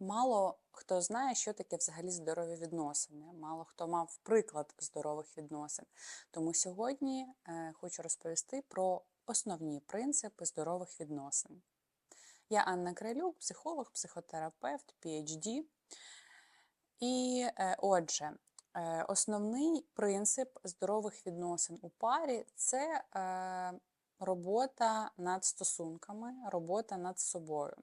Мало хто знає, що таке взагалі здорові відносини. Мало хто мав приклад здорових відносин. Тому сьогодні е, хочу розповісти про основні принципи здорових відносин. Я Анна Кралюк, психолог, психотерапевт, PhD. І е, отже, е, основний принцип здорових відносин у парі це робота над стосунками, робота над собою.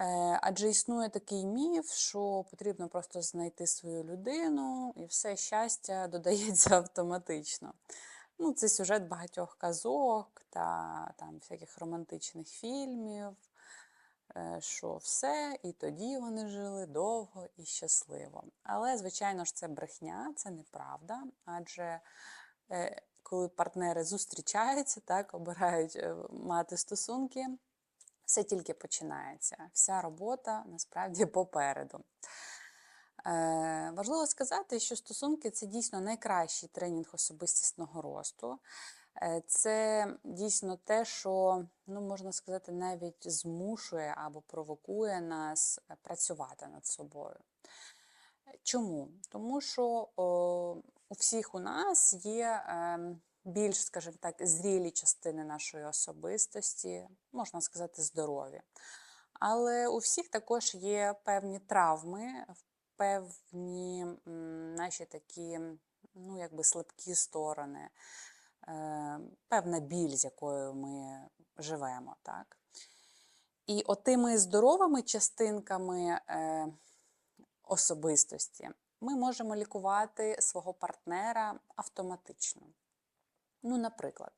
Е, Адже існує такий міф, що потрібно просто знайти свою людину, і все щастя додається автоматично. Ну, це сюжет багатьох казок та там всяких романтичних фільмів, е, що все, і тоді вони жили довго і щасливо. Але, звичайно ж, це брехня, це неправда. Адже е, коли партнери зустрічаються, так, обирають мати стосунки, все тільки починається. Вся робота насправді попереду. Е, важливо сказати, що стосунки це дійсно найкращий тренінг особистісного росту. Е, Це дійсно те, що, ну, можна сказати, навіть змушує або провокує нас е, працювати над собою. Чому? Тому що о, у всіх у нас є ем, більш, скажімо так, зрілі частини нашої особистості, можна сказати, здорові. Але у всіх також є певні травми, певні наші такі, ну, якби слабкі сторони, е, певна біль, з якою ми живемо. Так? І отими здоровими частинками е, особистості ми можемо лікувати свого партнера автоматично. Ну, наприклад,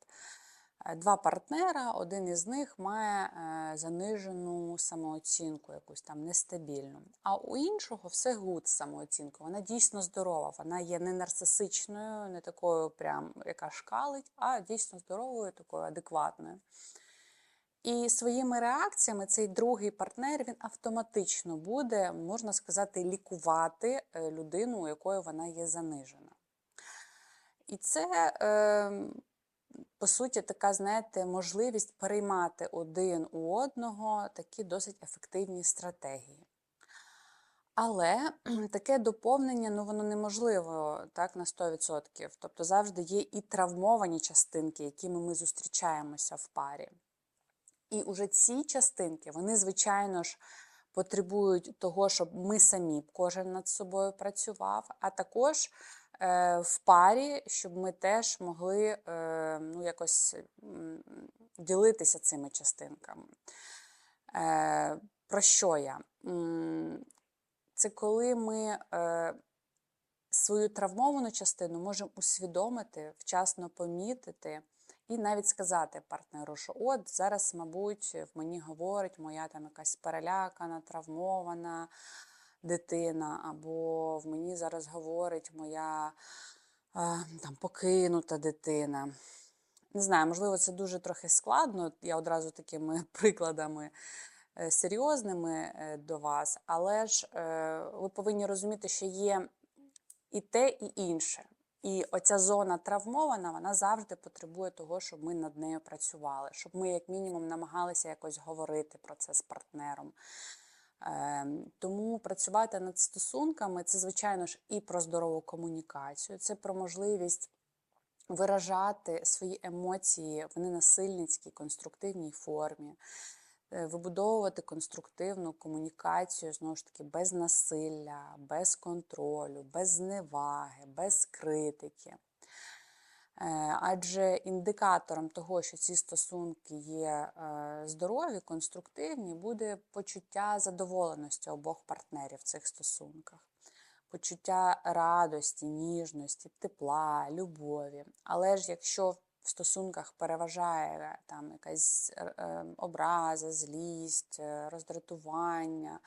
е, два партнера, один із них має е, занижену самооцінку, якусь там нестабільну. А у іншого все гуд з самооцінкою. Вона дійсно здорова. Вона є не нарцисичною, не такою, прям, яка шкалить, а дійсно здоровою, такою адекватною. І своїми реакціями цей другий партнер він автоматично буде, можна сказати, лікувати е, людину, у якої вона є занижена. І це, е, по суті, така, знаєте, можливість переймати один у одного такі досить ефективні стратегії. Але таке доповнення ну, воно неможливо так, на 100%. Тобто завжди є і травмовані частинки, якими ми зустрічаємося в парі. І уже ці частинки, вони, звичайно ж, потребують того, щоб ми самі кожен над собою працював, а також в парі, щоб ми теж могли е, ну, якось ділитися цими частинками. Е, Про що я? Це коли ми е, свою травмовану частину можемо усвідомити, вчасно помітити. І навіть сказати партнеру, що от зараз, мабуть, в мені говорить моя там якась перелякана, травмована дитина, або в мені зараз говорить моя там покинута дитина. Не знаю, можливо, це дуже трохи складно. Я одразу такими прикладами е, серйозними е, до вас, але ж е, ви повинні розуміти, що є і те, і інше. І оця зона травмована, вона завжди потребує того, щоб ми над нею працювали, щоб ми, як мінімум, намагалися якось говорити про це з партнером. Ем, Тому працювати над стосунками це, звичайно ж, і про здорову комунікацію, це про можливість виражати свої емоції в ненасильницькій, конструктивній формі. е, Вибудовувати конструктивну комунікацію знову ж таки без насилля, без контролю, без зневаги, без критики. Е, Адже індикатором того, що ці стосунки є е, здорові, конструктивні, буде почуття задоволеності обох партнерів в цих стосунках, почуття радості, ніжності, тепла, любові. Але ж якщо в стосунках переважає там якась е, е, образа, злість, е, роздратування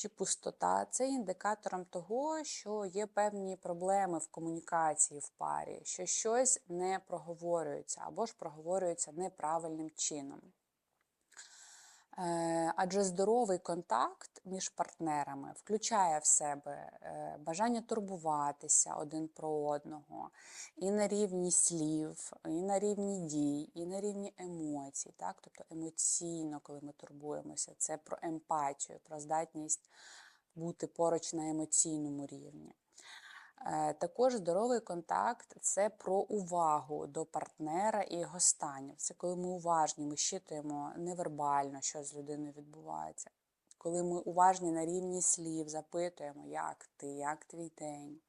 чи пустота, це індикатором того, що є певні проблеми в комунікації в парі, що щось не проговорюється або ж проговорюється неправильним чином. Е, Адже здоровий контакт між партнерами включає в себе е, бажання турбуватися один про одного, і на рівні слів, і на рівні дій, і на рівні емоцій. Так? Тобто емоційно, коли ми турбуємося, це про емпатію, про здатність бути поруч на емоційному рівні. Е, Також здоровий контакт це про увагу до партнера і його станів. Це коли ми уважні, ми щитуємо невербально, що з людиною відбувається. Коли ми уважні на рівні слів, запитуємо, як ти, як твій день.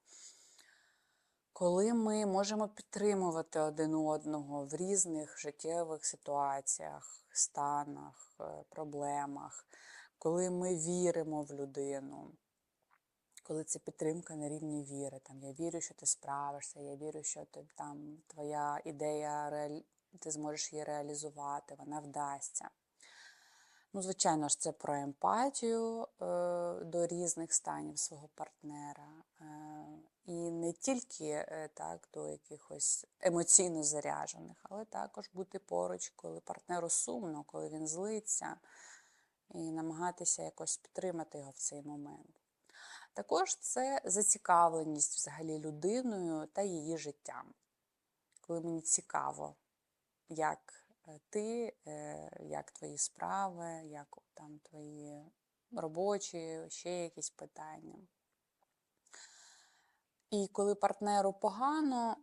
Коли ми можемо підтримувати один одного в різних життєвих ситуаціях, станах, е, проблемах, коли ми віримо в людину, коли це підтримка на рівні віри. Там, я вірю, що ти справишся, я вірю, що ти, там, твоя ідея, реалі... ти зможеш її реалізувати, вона вдасться. Ну, звичайно ж, це про емпатію е, до різних станів свого партнера. Е, і не тільки е, так, до якихось емоційно заряджених, але також бути поруч, коли партнеру сумно, коли він злиться, і намагатися якось підтримати його в цей момент. Також це зацікавленість взагалі людиною та її життям. Коли мені цікаво, як е, ти, е, як твої справи, як там твої робочі, ще якісь питання. І коли партнеру погано,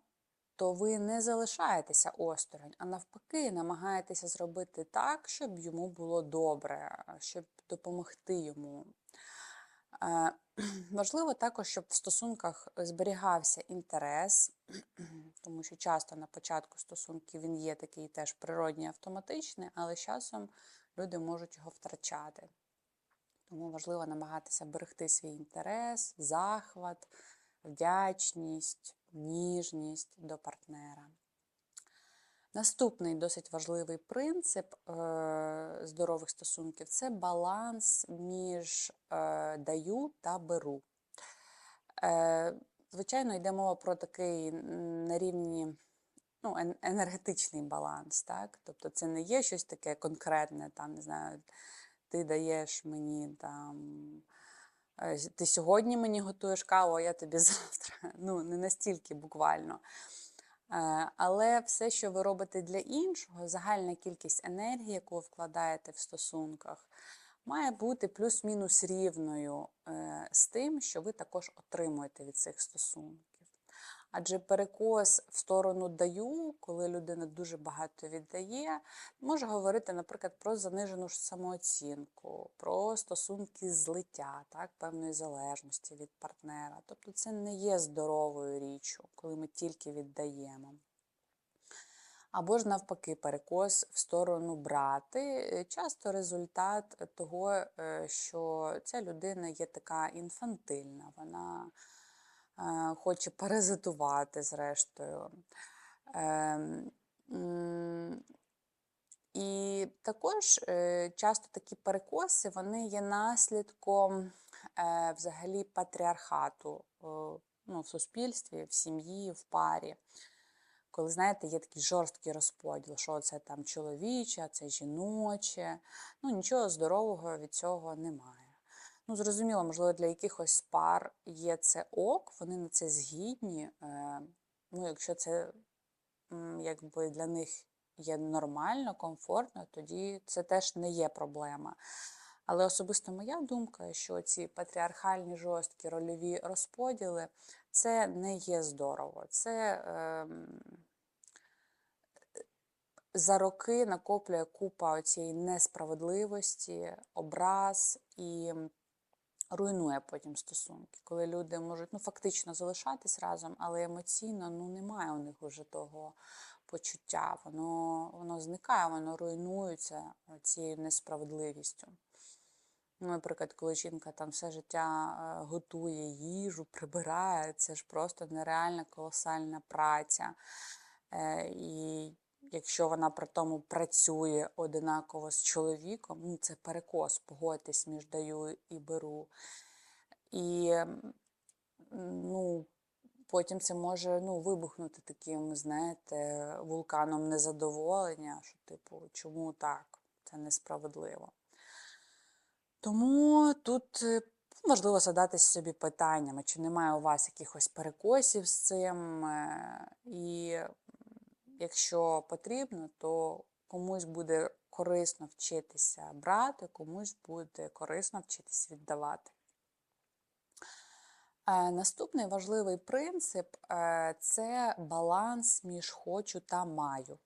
то ви не залишаєтеся осторонь, а навпаки, намагаєтеся зробити так, щоб йому було добре, щоб допомогти йому. Е, Важливо також, щоб в стосунках зберігався інтерес, тому що часто на початку стосунків він є такий теж природній, автоматичний, але з часом люди можуть його втрачати. Тому важливо намагатися берегти свій інтерес, захват, вдячність, ніжність до партнера. Наступний досить важливий принцип е, здорових стосунків це баланс між е, даю та беру. Е, Звичайно, йде мова про такий на рівні ну, енергетичний баланс. Так? Тобто це не є щось таке конкретне, там, не знаю, ти даєш мені там. Ти сьогодні мені готуєш каву, а я тобі завтра. Ну, не настільки буквально. Е, Але все, що ви робите для іншого, загальна кількість енергії, яку ви вкладаєте в стосунках, має бути плюс-мінус рівною е, з тим, що ви також отримуєте від цих стосунків. Адже перекос в сторону даю, коли людина дуже багато віддає, може говорити, наприклад, про занижену самооцінку, про стосунки злиття, так, певної залежності від партнера. Тобто це не є здоровою річчю, коли ми тільки віддаємо. Або ж навпаки, перекос в сторону брати. Е, Часто результат того, е, що ця людина є така інфантильна, вона хоче паразитувати зрештою. Ем, І також е, часто такі перекоси вони є наслідком е, взагалі патріархату е, ну, в суспільстві, в сім'ї, в парі. Коли, знаєте, є такий жорсткий розподіл, що це там чоловіче, це жіноче. Ну, нічого здорового від цього немає. Ну, зрозуміло, можливо, для якихось пар є це ок, вони на це згідні. Е, ну, якщо це якби для них є нормально, комфортно, тоді це теж не є проблема. Але особисто моя думка, що ці патріархальні жорсткі рольові розподіли це не є здорово. Це ем, за роки накоплює купа цієї несправедливості, образ і руйнує потім стосунки, коли люди можуть ну, фактично залишатись разом, але емоційно ну, немає у них вже того почуття. Воно, воно зникає, воно руйнується цією несправедливістю. Ну, наприклад, коли жінка там все життя е, готує їжу, прибирає, це ж просто нереальна колосальна праця. Е, І якщо вона при тому працює одинаково з чоловіком, ну це перекос, погодьтесь між даю і беру. І ну, потім це може ну, вибухнути таким, знаєте, вулканом незадоволення, що, типу, чому так? Це несправедливо. Тому тут е, важливо задатись собі питаннями, чи немає у вас якихось перекосів з цим, е, і якщо потрібно, то комусь буде корисно вчитися брати, комусь буде корисно вчитись віддавати. Е, Наступний важливий принцип е, це баланс між хочу та маю.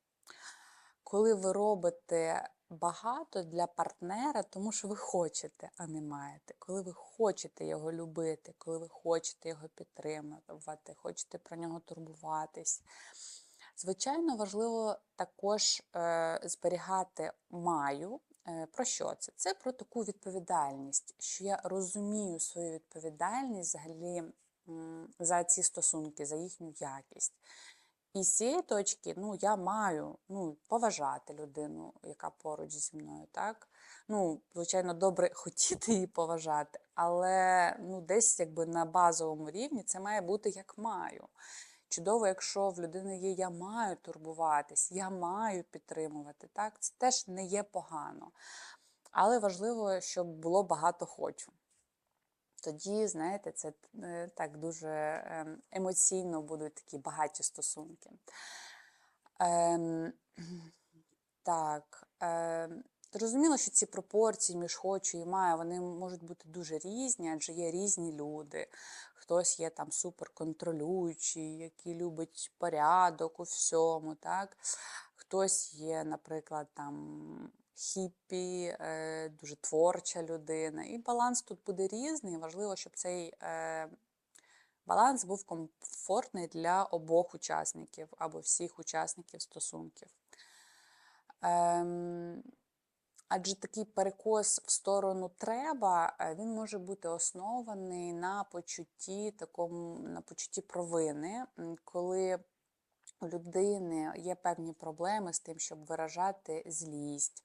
Коли ви робите багато для партнера, тому що ви хочете, а не маєте. Коли ви хочете його любити, коли ви хочете його підтримувати, хочете про нього турбуватись. Звичайно, важливо також е, зберігати маю. Е, Про що це? Це про таку відповідальність, що я розумію свою відповідальність взагалі за ці стосунки, за їхню якість. І з цієї точки, ну, я маю ну, поважати людину, яка поруч зі мною, так? Ну, звичайно, добре хотіти її поважати, але ну, десь якби на базовому рівні це має бути як маю. Чудово, якщо в людини є я маю турбуватись, я маю підтримувати. Так? Це теж не є погано. Але важливо, щоб було багато хочу. Тоді, знаєте, це е, так дуже ем, емоційно будуть такі багаті стосунки. Ем, так, ем, зрозуміло, що ці пропорції між хочу і маю, вони можуть бути дуже різні, адже є різні люди. Хтось є там суперконтролюючий, який любить порядок у всьому, так? Хтось є, наприклад, там хіппі, е, дуже творча людина. І баланс тут буде різний. Важливо, щоб цей е, баланс був комфортний для обох учасників або всіх учасників стосунків. Адже такий перекос в сторону треба, е, він може бути оснований на почутті такому, на почутті провини, коли у людини є певні проблеми з тим, щоб виражати злість,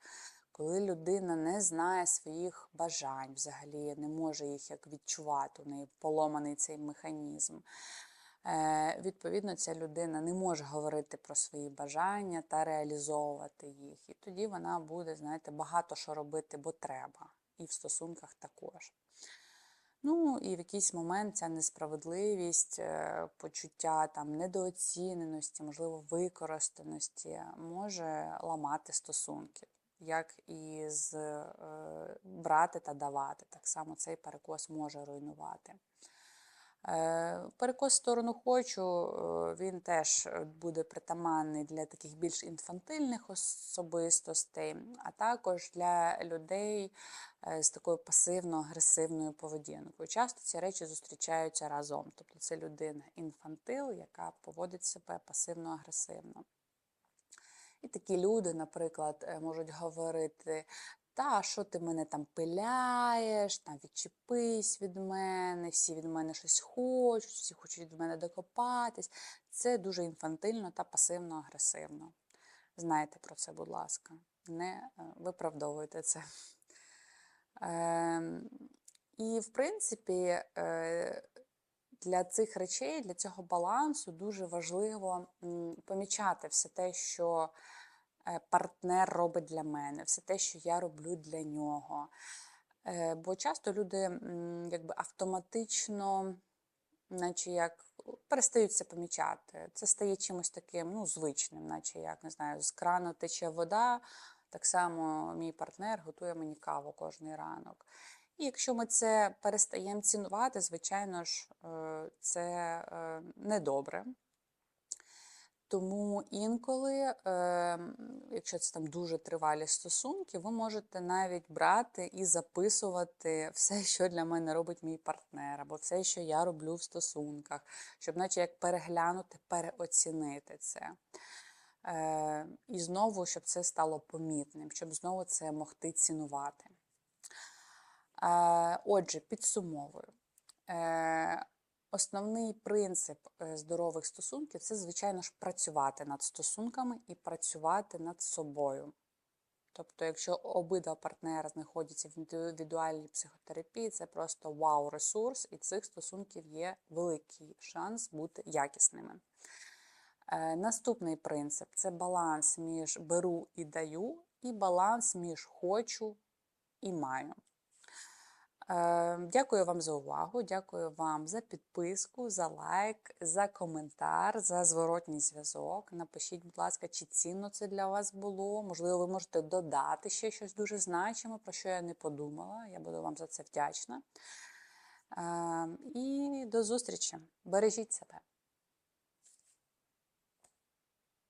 коли людина не знає своїх бажань взагалі, не може їх як відчувати, у неї поломаний цей механізм. Е, Відповідно, ця людина не може говорити про свої бажання та реалізовувати їх. І тоді вона буде, знаєте, багато що робити, бо треба. І в стосунках також. Ну, і в якийсь момент ця несправедливість, е, почуття там недооціненості, можливо, використаності може ламати стосунки, як і з е, брати та давати. Так само цей перекос може руйнувати. Е, Перекос сторону хочу, е, він теж е, буде притаманний для таких більш інфантильних особистостей, а також для людей з такою пасивно-агресивною поведінкою. Часто ці речі зустрічаються разом. Тобто це людина інфантил, яка поводить себе пасивно-агресивно. І такі люди, наприклад, можуть говорити: та, що ти мене там пиляєш, там відчепись від мене, всі від мене щось хочуть, всі хочуть від мене докопатись. Це дуже інфантильно та пасивно-агресивно. Знайте про це, будь ласка, не е, виправдовуйте це. Ем, І, в принципі, е, для цих речей, для цього балансу дуже важливо помічати все те, що е, партнер робить для мене, все те, що я роблю для нього. Е, Бо часто люди якби автоматично, наче як перестають це помічати. Це стає чимось таким ну, звичним, наче як не знаю, з крану тече вода. Так само мій партнер готує мені каву кожний ранок. І якщо ми це перестаємо цінувати, звичайно ж, е, це е, недобре. Тому інколи, е, якщо це там дуже тривалі стосунки, ви можете навіть брати і записувати все, що для мене робить мій партнер, або все, що я роблю в стосунках, щоб, наче як переглянути, переоцінити це. Е, І знову, щоб це стало помітним, щоб знову це могти цінувати. Е, Отже, підсумовую. Основний принцип е, здорових стосунків це, звичайно ж, працювати над стосунками і працювати над собою. Тобто, якщо обидва партнери знаходяться в індивідуальній психотерапії, це просто вау-ресурс, і цих стосунків є великий шанс бути якісними. Е, Наступний принцип це баланс між беру і даю, і баланс між хочу і маю. Е, Дякую вам за увагу, дякую вам за підписку, за лайк, за коментар, за зворотній зв'язок. Напишіть, будь ласка, чи цінно це для вас було. Можливо, ви можете додати ще щось дуже значиме, про що я не подумала. Я буду вам за це вдячна. Е, І до зустрічі. Бережіть себе.